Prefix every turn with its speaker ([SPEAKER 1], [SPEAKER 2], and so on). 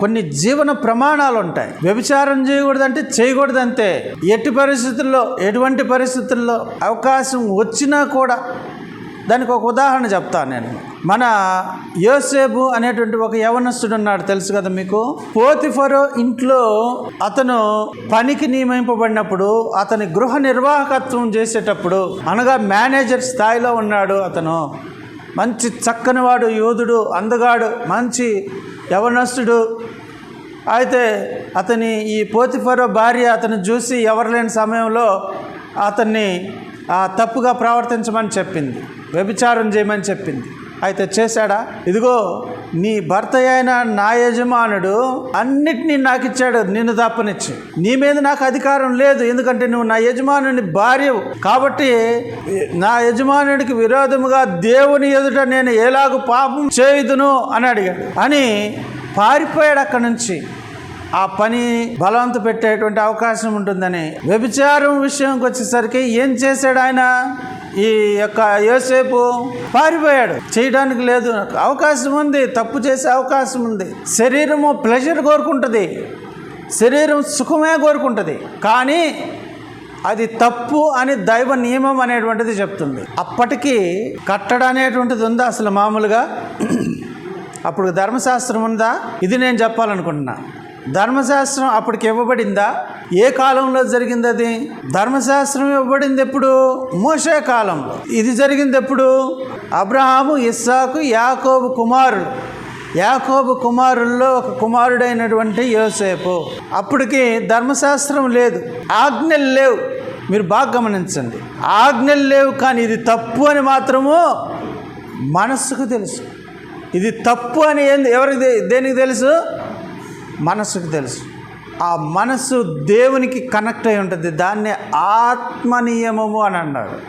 [SPEAKER 1] కొన్ని జీవన ప్రమాణాలు ఉంటాయి వ్యభిచారం చేయకూడదంటే చేయకూడదు అంతే ఎట్టి పరిస్థితుల్లో ఎటువంటి పరిస్థితుల్లో అవకాశం వచ్చినా కూడా దానికి ఒక ఉదాహరణ చెప్తాను నేను. మన యోసేపు అనేటువంటి ఒక యవనస్తుడు ఉన్నాడు తెలుసు కదా మీకు? పోతిఫరో ఇంట్లో అతను పనికి నియమింపబడినప్పుడు అతని గృహ నిర్వాహకత్వం చేసేటప్పుడు అనగా మేనేజర్ స్థాయిలో ఉన్నాడు అతను. మంచి చక్కనివాడు యోధుడు అందగాడు మంచి యవనస్తుడు. అయితే అతని ఈ పోతిఫరో భార్య అతను చూసి ఎవరు లేని సమయంలో అతన్ని తప్పుగా ప్రవర్తించమని చెప్పింది. వ్యభిచారం చేయమని చెప్పింది. అయితే చేశాడా? ఇదిగో నీ భర్త అయిన నా యజమానుడు అన్నిటినీ నాకు ఇచ్చాడు నిన్ను తప్పనిచ్చి నీ మీద నాకు అధికారం లేదు ఎందుకంటే నువ్వు నా యజమానుని భార్యవు. కాబట్టి నా యజమానుడికి విరోధముగా దేవుని ఎదుట నేను ఎలాగ పాపం చేయుదును అని అడిగాడు. అని పారిపోయాడు అక్కడి నుంచి. ఆ పని బలవంత పెట్టేటువంటి అవకాశం ఉంటుందని వ్యభిచారం విషయంకి వచ్చేసరికి ఏం చేశాడు ఆయన? ఈ యొక్క యోసేపు పారిపోయాడు. చేయడానికి లేదు. అవకాశం ఉంది. తప్పు చేసే అవకాశం ఉంది. శరీరము ప్లెజర్ కోరుకుంటుంది. శరీరం సుఖమే కోరుకుంటుంది. కానీ అది తప్పు అని దైవ నియమం అనేటువంటిది చెప్తుంది. అప్పటికీ కట్టడ అనేటువంటిది ఉందా అసలు మామూలుగా? అప్పుడు ధర్మశాస్త్రం ఉందా? ఇది నేను చెప్పాలనుకుంటున్నా. ధర్మశాస్త్రం అప్పటికి ఇవ్వబడిందా? ఏ కాలంలో జరిగింది అది ధర్మశాస్త్రం ఇవ్వబడింది ఎప్పుడు? మోషే కాలంలో. ఇది జరిగింది ఎప్పుడు? అబ్రహాము ఇస్సాకు యాకోబు కుమారుడు యాకోబు కుమారుల్లో ఒక కుమారుడైనటువంటి యోసేపు. అప్పటికి ధర్మశాస్త్రం లేదు. ఆజ్ఞలు లేవు. మీరు బాగా గమనించండి. ఆజ్ఞలు లేవు కానీ ఇది తప్పు అని మాత్రము మనస్సుకు తెలుసు. ఇది తప్పు అని ఏంది? ఎవరికి దేనికి తెలుసు? మనసుకు తెలుసు. ఆ మనస్సు దేవునికి కనెక్ట్ అయి ఉంటుంది. దాన్ని ఆత్మ నియమము అని అన్నాడు